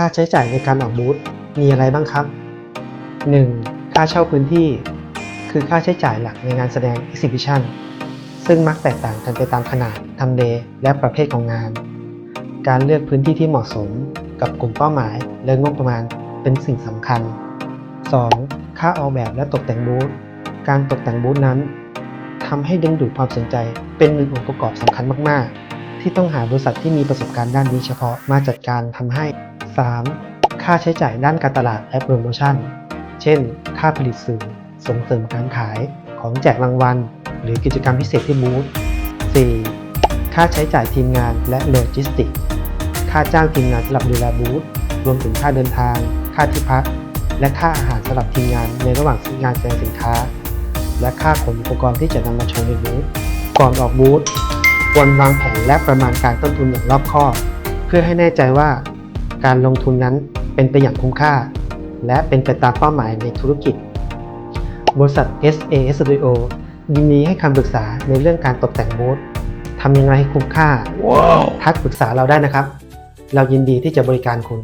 ค่าใช้จ่ายในการออกบูธมีอะไรบ้างครับ 1. ค่าเช่าพื้นที่ คือค่าใช้จ่ายหลักในงานแสดง Exhibition ซึ่งมักแตกต่างกันไปตามขนาดทำเลและประเภทของงาน การเลือกพื้นที่ที่เหมาะสมกับกลุ่มเป้าหมายและงบประมาณเป็นสิ่งสำคัญ 2. ค่าออกแบบและตกแต่งบูธ การตกแต่งบูธนั้นทำให้ดึงดูดความสนใจเป็นหนึ่งองค์ประกอบสำคัญมาก ๆ ที่ต้องหาบริษัทที่มีประสบการณ์ด้านนี้เฉพาะมาจัดการทำให้ 3. ค่าใช้จ่ายด้านการตลาดและโปรโมชั่น เช่น ค่าผลิตสื่อ ส่งเสริมการขาย ของแจกรางวัล หรือกิจกรรมพิเศษที่บูธ 4. ค่าใช้จ่ายทีมงานและโลจิสติก ค่าจ้างทีมงานสำหรับดูแลบูธ รวมถึงค่าเดินทาง ค่าที่พัก และค่าอาหารสำหรับทีมงานในระหว่างงานแสดงสินค้า และค่าขนอุปกรณ์ที่จะนำมาโชว์ในบูธ ก่อนออกบูธควรวางแผนและประมาณการต้นทุนอย่างรอบคอบ เพื่อให้แน่ใจว่า การลงทุนนั้นเป็นไปอย่างคุ้มค่า และเป็นไปตามเป้าหมายในธุรกิจ บริษัท SAS Studio ยินดีให้คำปรึกษาในเรื่องการตกแต่งบูธทำยังไงให้คุ้มค่าทักปรึกษาเราได้นะครับ เรายินดีที่จะบริการคุณ